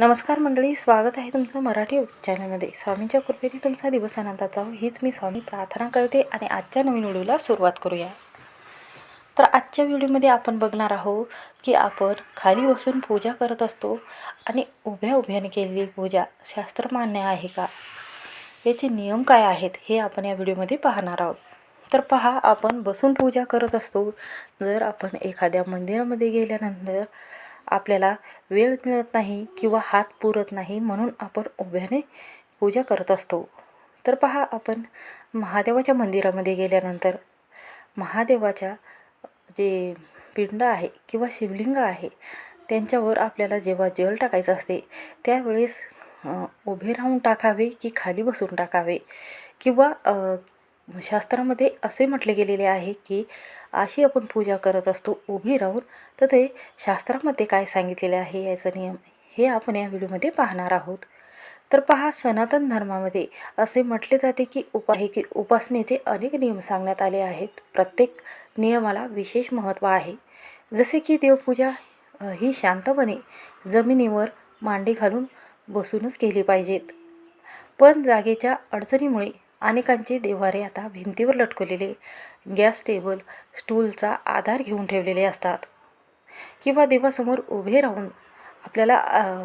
नमस्कार मंडळी स्वागत आहे तुमचं मराठी चॅनलमध्ये स्वामींच्या कृपेने तुमचा दिवस आनंदाचा हो. हीच मी स्वामी प्रार्थना करते आणि आजच्या नवीन व्हिडिओला सुरुवात करूया. तर आजच्या व्हिडिओमध्ये आपण बघणार आहोत की आपण खाली बसून पूजा करत असतो आणि उभ्या उभ्याने केलेली पूजा शास्त्र मान्य आहे का? याचे नियम काय आहेत हे आपण या व्हिडिओमध्ये पाहणार आहोत. तर पहा आपण बसून पूजा करत असतो. जर आपण एखाद्या मंदिरामध्ये गेल्यानंतर आपल्याला वेळ मिळत नाही किंवा हात पुरत नाही म्हणून आपण उभ्याने पूजा करत असतो. तर पहा आपण महादेवाच्या मंदिरामध्ये गेल्यानंतर महादेवाच्या जे पिंड आहे किंवा शिवलिंग आहे त्यांच्यावर आपल्याला जेव्हा जल टाकायचं असते त्यावेळेस उभे राहून टाकावे की खाली बसून टाकावे? किंवा शास्त्रामध्ये असे म्हटले गेलेले आहे की अशी आपण पूजा करत असतो उभी राहून तर ते शास्त्रामध्ये काय सांगितलेले आहे याचा नियम हे आपण या व्हिडिओमध्ये पाहणार आहोत. तर पहा सनातन धर्मामध्ये असे म्हटले जाते की उपा हे की उपासनेचे अनेक नियम सांगण्यात आले आहेत. प्रत्येक नियमाला विशेष महत्त्व आहे. जसे की देवपूजा ही शांतपणे जमिनीवर मांडी घालून बसूनच केली पाहिजेत. पण जागेच्या अडचणीमुळे अनेकांचे देव्हारे आता भिंतीवर लटकवलेले गॅस टेबल स्टूलचा आधार घेऊन ठेवलेले असतात. किंवा देवासमोर उभे राहून आपल्याला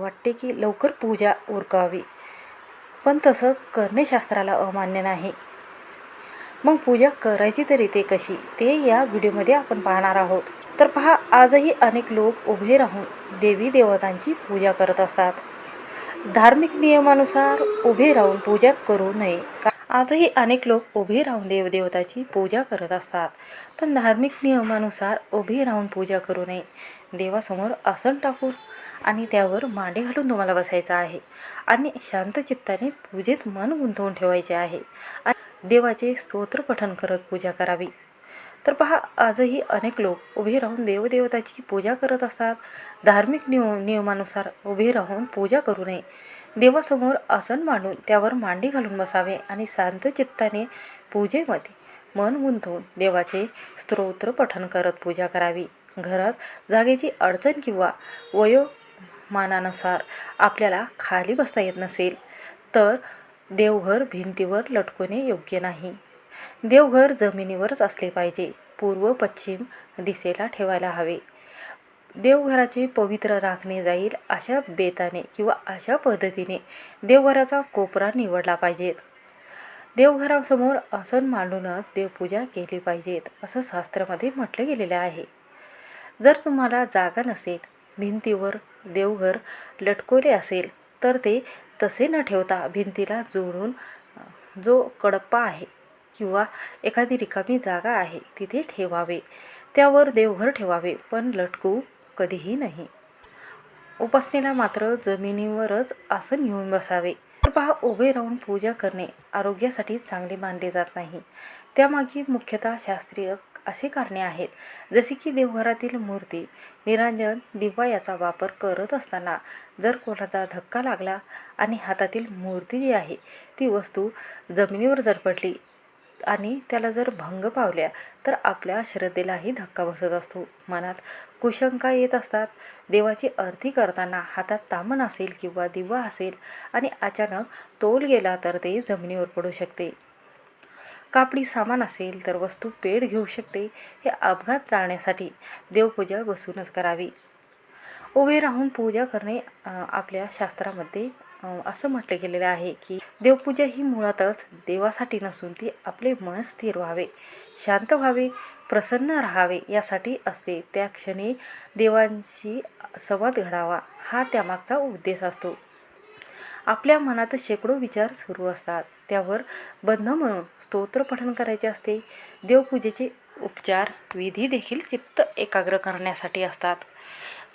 वाटते की लवकर पूजा उरकावी. पण तसं करणे शास्त्राला अमान्य नाही. मग पूजा करायची तरी ते कशी? ते या व्हिडिओमध्ये आपण पाहणार आहोत. तर पहा आजही अनेक लोक उभे राहून देवी देवतांची पूजा करत असतात. धार्मिक नियमानुसार उभे राहून पूजा करू नये. का आजही अनेक लोक उभे राहून देवदेवताची पूजा करत असतात. पण धार्मिक नियमानुसार उभे राहून पूजा करू नये. देवासमोर आसन टाकून आणि त्यावर मांडे घालून तुम्हाला बसायचं आहे. आणि शांत चित्ताने पूजेत मन गुंतवून ठेवायचे आहे. आणि देवाचे स्तोत्र पठण करत पूजा करावी. तर पहा आजही अनेक लोक उभे राहून देवदेवताची पूजा करत असतात. धार्मिक नियम नियमानुसार उभे राहून पूजा करू नये. देवासमोर आसन मांडून त्यावर मांडी घालून बसावे आणि शांत चित्ताने पूजेमध्ये मन गुंतवून देवाचे स्तोत्र पठण करत पूजा करावी. घरात जागेची अडचण किंवा वयोमानानुसार आपल्याला खाली बसता येत नसेल तर देवघर भिंतीवर लटकवणे योग्य नाही. देवघर जमिनीवरच असले पाहिजे. पूर्व पश्चिम दिशेला ठेवायला हवे. देवघराचे पवित्र राखणे जाईल अशा बेताने किंवा अशा पद्धतीने देवघराचा कोपरा निवडला पाहिजेत देवघरासमोर आसन मांडूनच देवपूजा केली पाहिजेत असं शास्त्रामध्ये म्हटलं गेलेलं आहे. जर तुम्हाला जागा नसेल भिंतीवर देवघर लटकवले असेल तर ते तसे न ठेवता भिंतीला जोडून जो कडप्पा आहे किंवा एखादी रिकामी जागा आहे तिथे ठेवावे. त्यावर देवघर ठेवावे पण लटकू कधीही नाही. उपासनेला मात्र जमिनीवरच आसन घेऊन बसावे. तर पहा उभे राहून पूजा करणे आरोग्यासाठी चांगले मानले जात नाही. त्यामागे मुख्यतः शास्त्रीय असे कारणे आहेत. जसे की देवघरातील मूर्ती निरांजन दिवा याचा वापर करत असताना जर कोणाचा धक्का लागला आणि हातातील मूर्ती जी आहे ती वस्तू जमिनीवर जर पडली आणि त्याला जर भंग पावल्या तर आपल्या श्रद्धेलाही धक्का बसत असतो मनात. कुशंका येत असतात. देवाची आरती करताना हातात तामण असेल किंवा दिवा असेल आणि अचानक तोल गेला तर ते जमिनीवर पडू शकते. कापडी सामान असेल तर वस्तू पेड घेऊ शकते. हे अपघात टाळण्यासाठी देवपूजा बसूनच करावी. उभे राहून पूजा करणे आपल्या शास्त्रामध्ये असं म्हटले गेलेलं आहे की देवपूजा ही मुळातच देवासाठी नसून ती आपले मन स्थिर व्हावे शांत व्हावे प्रसन्न राहावे यासाठी असते. त्या क्षणी देवांशी संवाद घडावा हा त्यामागचा उद्देश असतो. आपल्या मनात शेकडो विचार सुरू असतात. त्यावर बंध म्हणून स्तोत्र पठण करायचे असते. देवपूजेचे उपचार विधी देखील चित्त एकाग्र करण्यासाठी असतात.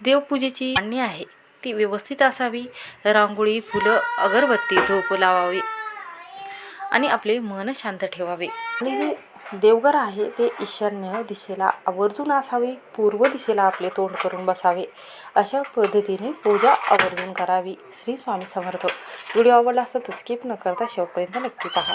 देवपूजेची मांडणी आहे. ती व्यवस्थित असावी. रांगोळी फुलं अगरबत्ती धूप लावावी आणि आपले मन शांत ठेवावे. आणि जे देवघर आहे ते ईशान्य दिशेला आवर्जून असावे पूर्व दिशेला आपले तोंड करून बसावे. अशा पद्धतीने पूजा आवर्जून करावी. श्री स्वामी समर्थ. व्हिडिओ आवडला असेल तर स्किप न करता शेवटपर्यंत नक्की पहा.